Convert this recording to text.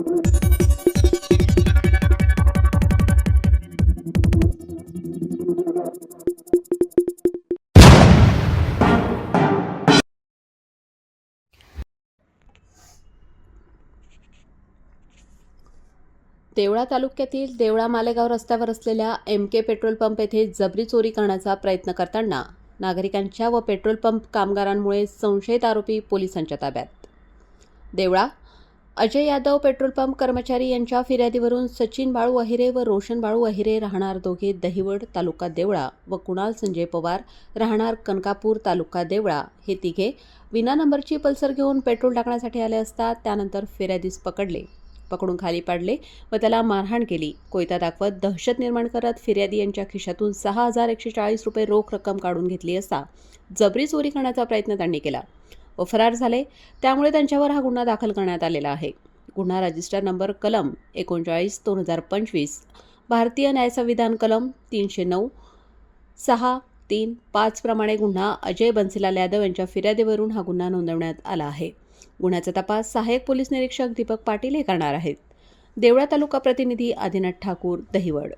देवळा तालुक्यातील देवळा मालेगाव रस्त्यावर असलेल्या एम के पेट्रोल पंप येथे जबरी चोरी करण्याचा प्रयत्न करताना नागरिकांच्या व पेट्रोल पंप कामगारांमुळे संशयित आरोपी पोलिसांच्या ताब्यात. देवळा अजय यादव पेट्रोल पंप कर्मचारी यांच्या फिर्यादीवरून सचिन बाळू अहिरे व रोशन बाळू अहिरे राहणार दोघे दहिवड तालुका देवळा व कुणाल संजय पवार राहणार कनकापूर तालुका देवळा. हे तिघे विना नंबरची पल्सर घेऊन पेट्रोल टाकण्यासाठी आले असता त्यानंतर फिर्यादीस पकडले. पकडून खाली पाडले व त्याला मारहाण केली. कोयता दाखवत दहशत निर्माण करत फिर्यादी यांच्या खिशातून सहा हजार एकशे चाळीस रुपये रोख रक्कम काढून घेतली असता जबरी चोरी करण्याचा प्रयत्न त्यांनी केला. व फरार झाले. त्यामुळे त्यांच्यावर हा गुन्हा दाखल करण्यात आलेला आहे. गुन्हा रजिस्टर नंबर कलम एकोणचाळीस दोन हजार पंचवीस भारतीय न्यायसंविधान कलम तीनशे नऊ सहा तीन पाच प्रमाणे गुन्हा अजय बन्सीलाल यादव यांच्या फिर्यादीवरून हा गुन्हा नोंदवण्यात आला आहे. गुन्ह्याचा तपास सहाय्यक पोलीस निरीक्षक दीपक पाटील हे करणार आहेत. देवळा तालुका प्रतिनिधी आदिनाथ ठाकूर दहिवड.